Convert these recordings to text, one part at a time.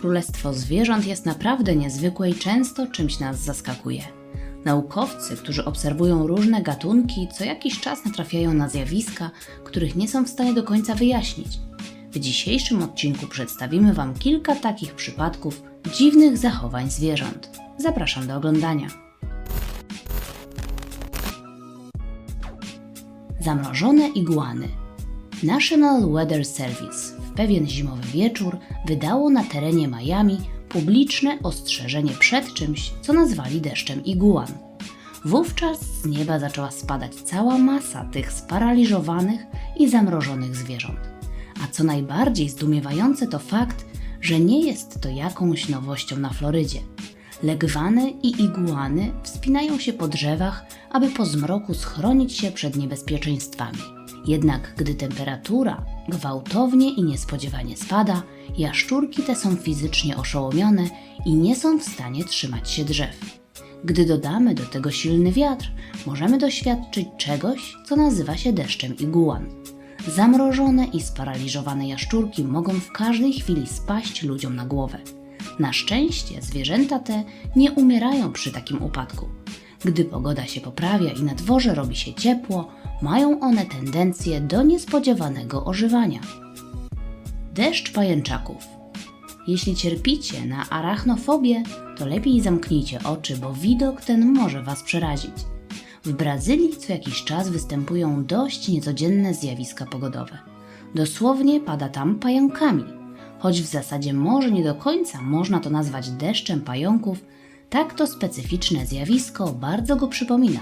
królestwo zwierząt jest naprawdę niezwykłe i często czymś nas zaskakuje. Naukowcy, którzy obserwują różne gatunki, co jakiś czas natrafiają na zjawiska, których nie są w stanie do końca wyjaśnić. W dzisiejszym odcinku przedstawimy Wam kilka takich przypadków dziwnych zachowań zwierząt. Zapraszam do oglądania. Zamrożone iguany. National Weather Service w pewien zimowy wieczór wydało na terenie Miami publiczne ostrzeżenie przed czymś, co nazwali deszczem iguan. Wówczas z nieba zaczęła spadać cała masa tych sparaliżowanych i zamrożonych zwierząt. A co najbardziej zdumiewające to fakt, że nie jest to jakąś nowością na Florydzie. Legwany i iguany wspinają się po drzewach, aby po zmroku schronić się przed niebezpieczeństwami. Jednak gdy temperatura gwałtownie i niespodziewanie spada, jaszczurki te są fizycznie oszołomione i nie są w stanie trzymać się drzew. Gdy dodamy do tego silny wiatr, możemy doświadczyć czegoś, co nazywa się deszczem iguan. Zamrożone i sparaliżowane jaszczurki mogą w każdej chwili spaść ludziom na głowę. Na szczęście zwierzęta te nie umierają przy takim upadku. Gdy pogoda się poprawia i na dworze robi się ciepło, mają one tendencję do niespodziewanego ożywania. Deszcz pajęczaków. Jeśli cierpicie na arachnofobię, to lepiej zamknijcie oczy, bo widok ten może Was przerazić. W Brazylii co jakiś czas występują dość niecodzienne zjawiska pogodowe. Dosłownie pada tam pająkami. Choć w zasadzie może nie do końca można to nazwać deszczem pająków, tak to specyficzne zjawisko bardzo go przypomina.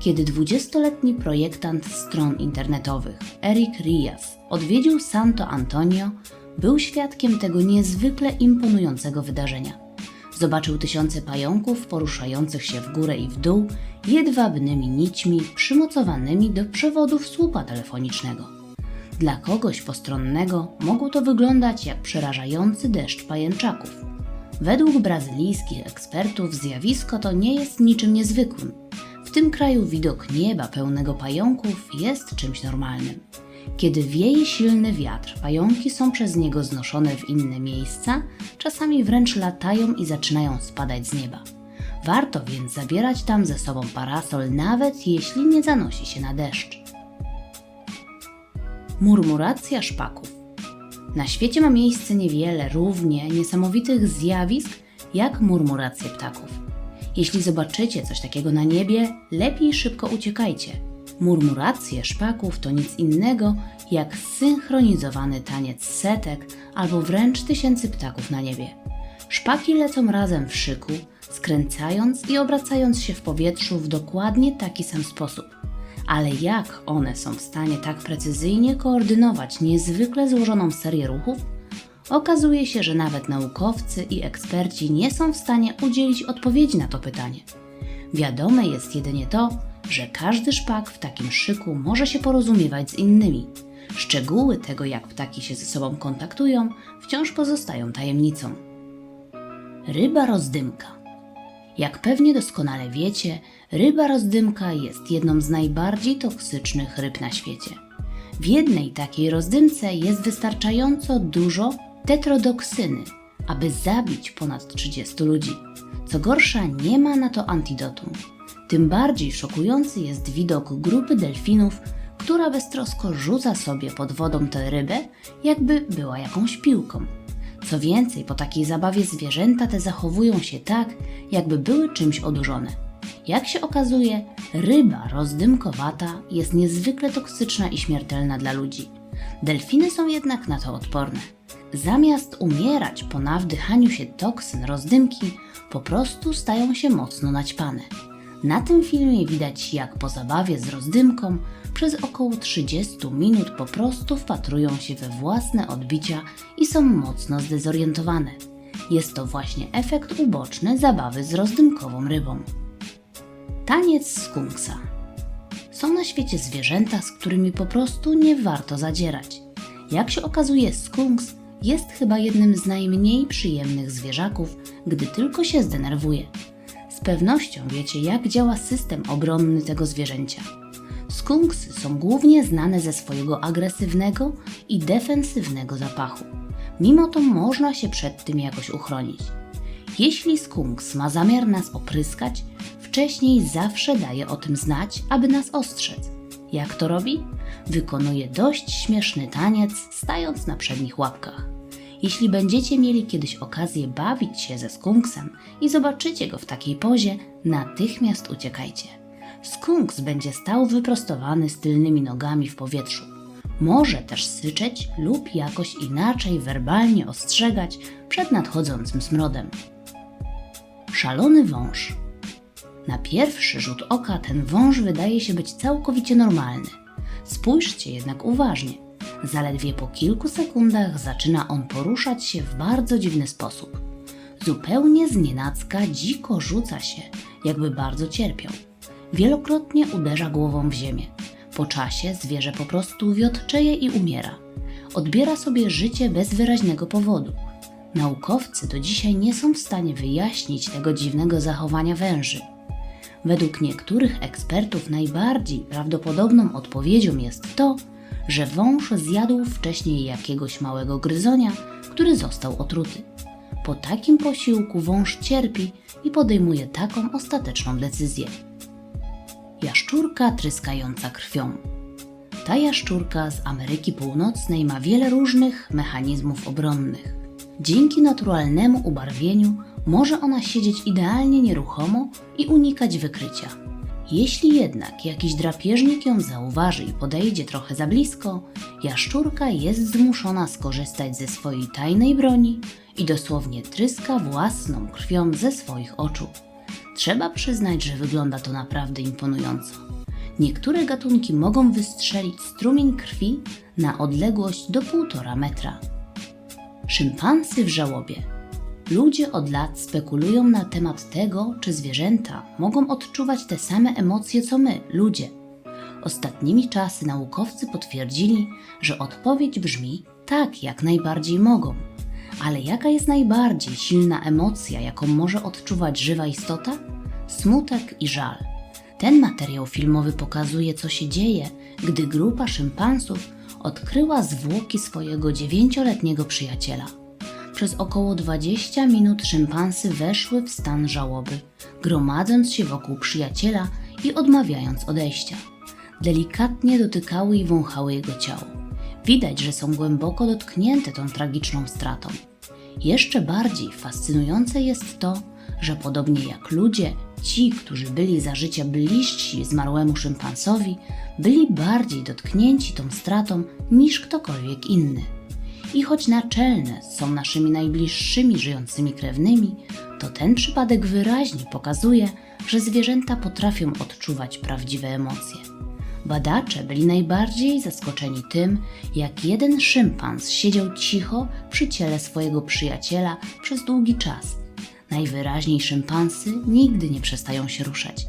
Kiedy 20-letni projektant stron internetowych Eric Rias odwiedził Santo Antonio, był świadkiem tego niezwykle imponującego wydarzenia. Zobaczył tysiące pająków poruszających się w górę i w dół jedwabnymi nićmi przymocowanymi do przewodów słupa telefonicznego. Dla kogoś postronnego mogło to wyglądać jak przerażający deszcz pajęczaków. Według brazylijskich ekspertów zjawisko to nie jest niczym niezwykłym. W tym kraju widok nieba pełnego pająków jest czymś normalnym. Kiedy wieje silny wiatr, pająki są przez niego znoszone w inne miejsca, czasami wręcz latają i zaczynają spadać z nieba. Warto więc zabierać tam ze sobą parasol, nawet jeśli nie zanosi się na deszcz. Murmuracja szpaków. Na świecie ma miejsce niewiele równie niesamowitych zjawisk jak murmuracje ptaków. Jeśli zobaczycie coś takiego na niebie, lepiej szybko uciekajcie. Murmuracje szpaków to nic innego jak zsynchronizowany taniec setek albo wręcz tysięcy ptaków na niebie. Szpaki lecą razem w szyku, skręcając i obracając się w powietrzu w dokładnie taki sam sposób. Ale jak one są w stanie tak precyzyjnie koordynować niezwykle złożoną serię ruchów? Okazuje się, że nawet naukowcy i eksperci nie są w stanie udzielić odpowiedzi na to pytanie. Wiadome jest jedynie to, że każdy szpak w takim szyku może się porozumiewać z innymi. Szczegóły tego, jak ptaki się ze sobą kontaktują, wciąż pozostają tajemnicą. Ryba rozdymka. Jak pewnie doskonale wiecie, ryba rozdymka jest jedną z najbardziej toksycznych ryb na świecie. W jednej takiej rozdymce jest wystarczająco dużo tetrodoksyny, aby zabić ponad 30 ludzi. Co gorsza, nie ma na to antidotum. Tym bardziej szokujący jest widok grupy delfinów, która beztrosko rzuca sobie pod wodą tę rybę, jakby była jakąś piłką. Co więcej, po takiej zabawie zwierzęta te zachowują się tak, jakby były czymś odurzone. Jak się okazuje, ryba rozdymkowata jest niezwykle toksyczna i śmiertelna dla ludzi. Delfiny są jednak na to odporne. Zamiast umierać po nawdychaniu się toksyn rozdymki, po prostu stają się mocno naćpane. Na tym filmie widać, jak po zabawie z rozdymką przez około 30 minut po prostu wpatrują się we własne odbicia i są mocno zdezorientowane. Jest to właśnie efekt uboczny zabawy z rozdymkową rybą. Taniec skunksa. Są na świecie zwierzęta, z którymi po prostu nie warto zadzierać. Jak się okazuje, skunks jest chyba jednym z najmniej przyjemnych zwierzaków, gdy tylko się zdenerwuje. Z pewnością wiecie, jak działa system obronny tego zwierzęcia. Skunksy są głównie znane ze swojego agresywnego i defensywnego zapachu. Mimo to można się przed tym jakoś uchronić. Jeśli skunks ma zamiar nas opryskać, wcześniej zawsze daje o tym znać, aby nas ostrzec. Jak to robi? Wykonuje dość śmieszny taniec, stając na przednich łapkach. Jeśli będziecie mieli kiedyś okazję bawić się ze skunksem i zobaczycie go w takiej pozie, natychmiast uciekajcie. Skunks będzie stał wyprostowany z tylnymi nogami w powietrzu. Może też syczeć lub jakoś inaczej werbalnie ostrzegać przed nadchodzącym smrodem. Szalony wąż. Na pierwszy rzut oka ten wąż wydaje się być całkowicie normalny. Spójrzcie jednak uważnie. Zaledwie po kilku sekundach zaczyna on poruszać się w bardzo dziwny sposób. Zupełnie znienacka dziko rzuca się, jakby bardzo cierpiał. Wielokrotnie uderza głową w ziemię. Po czasie zwierzę po prostu wiotczeje i umiera. Odbiera sobie życie bez wyraźnego powodu. Naukowcy do dzisiaj nie są w stanie wyjaśnić tego dziwnego zachowania węży. Według niektórych ekspertów najbardziej prawdopodobną odpowiedzią jest to, że wąż zjadł wcześniej jakiegoś małego gryzonia, który został otruty. Po takim posiłku wąż cierpi i podejmuje taką ostateczną decyzję. Jaszczurka tryskająca krwią. Ta jaszczurka z Ameryki Północnej ma wiele różnych mechanizmów obronnych. Dzięki naturalnemu ubarwieniu może ona siedzieć idealnie nieruchomo i unikać wykrycia. Jeśli jednak jakiś drapieżnik ją zauważy i podejdzie trochę za blisko, jaszczurka jest zmuszona skorzystać ze swojej tajnej broni i dosłownie tryska własną krwią ze swoich oczu. Trzeba przyznać, że wygląda to naprawdę imponująco. Niektóre gatunki mogą wystrzelić strumień krwi na odległość do 1,5 metra. Szympansy w żałobie. Ludzie od lat spekulują na temat tego, czy zwierzęta mogą odczuwać te same emocje co my, ludzie. Ostatnimi czasy naukowcy potwierdzili, że odpowiedź brzmi tak, jak najbardziej mogą. Ale jaka jest najbardziej silna emocja, jaką może odczuwać żywa istota? Smutek i żal. Ten materiał filmowy pokazuje, co się dzieje, gdy grupa szympansów odkryła zwłoki swojego dziewięcioletniego przyjaciela. Przez około 20 minut szympansy weszły w stan żałoby, gromadząc się wokół przyjaciela i odmawiając odejścia. Delikatnie dotykały i wąchały jego ciało. Widać, że są głęboko dotknięte tą tragiczną stratą. Jeszcze bardziej fascynujące jest to, że podobnie jak ludzie, ci, którzy byli za życia bliżsi zmarłemu szympansowi, byli bardziej dotknięci tą stratą niż ktokolwiek inny. I choć naczelne są naszymi najbliższymi żyjącymi krewnymi, to ten przypadek wyraźnie pokazuje, że zwierzęta potrafią odczuwać prawdziwe emocje. Badacze byli najbardziej zaskoczeni tym, jak jeden szympans siedział cicho przy ciele swojego przyjaciela przez długi czas. Najwyraźniej szympansy nigdy nie przestają się ruszać.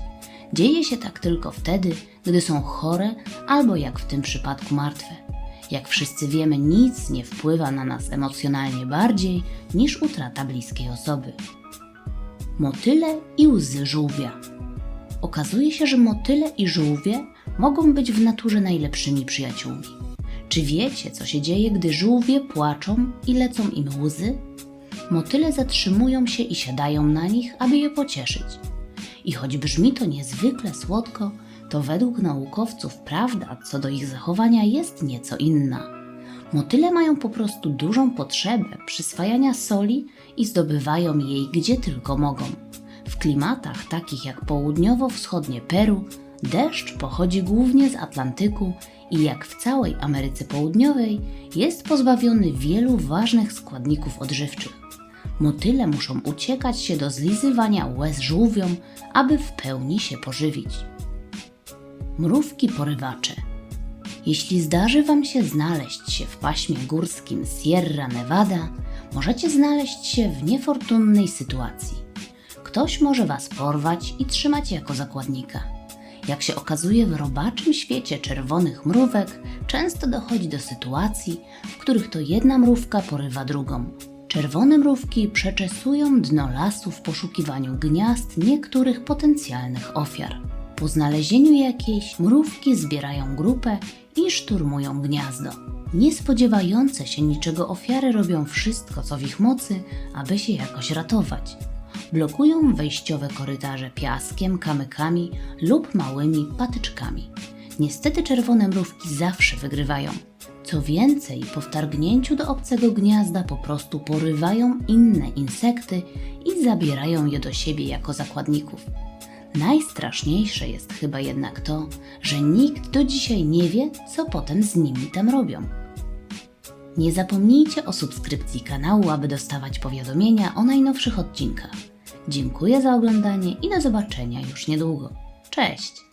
Dzieje się tak tylko wtedy, gdy są chore albo jak w tym przypadku martwe. Jak wszyscy wiemy, nic nie wpływa na nas emocjonalnie bardziej niż utrata bliskiej osoby. Motyle i łzy żółwia. Okazuje się, że motyle i żółwie mogą być w naturze najlepszymi przyjaciółmi. Czy wiecie, co się dzieje, gdy żółwie płaczą i lecą im łzy? Motyle zatrzymują się i siadają na nich, aby je pocieszyć. I choć brzmi to niezwykle słodko, to według naukowców prawda co do ich zachowania jest nieco inna. Motyle mają po prostu dużą potrzebę przyswajania soli i zdobywają jej gdzie tylko mogą. W klimatach takich jak południowo-wschodnie Peru, deszcz pochodzi głównie z Atlantyku i jak w całej Ameryce Południowej jest pozbawiony wielu ważnych składników odżywczych. Motyle muszą uciekać się do zlizywania łez żółwiom, aby w pełni się pożywić. Mrówki porywacze. Jeśli zdarzy Wam się znaleźć się w paśmie górskim Sierra Nevada, możecie znaleźć się w niefortunnej sytuacji. Ktoś może Was porwać i trzymać jako zakładnika. Jak się okazuje, w robaczym świecie czerwonych mrówek często dochodzi do sytuacji, w których to jedna mrówka porywa drugą. Czerwone mrówki przeczesują dno lasu w poszukiwaniu gniazd niektórych potencjalnych ofiar. Po znalezieniu jakiejś mrówki zbierają grupę i szturmują gniazdo. Niespodziewające się niczego ofiary robią wszystko, co w ich mocy, aby się jakoś ratować. Blokują wejściowe korytarze piaskiem, kamykami lub małymi patyczkami. Niestety czerwone mrówki zawsze wygrywają. Co więcej, po wtargnięciu do obcego gniazda po prostu porywają inne insekty i zabierają je do siebie jako zakładników. Najstraszniejsze jest chyba jednak to, że nikt do dzisiaj nie wie, co potem z nimi tam robią. Nie zapomnijcie o subskrypcji kanału, aby dostawać powiadomienia o najnowszych odcinkach. Dziękuję za oglądanie i do zobaczenia już niedługo. Cześć!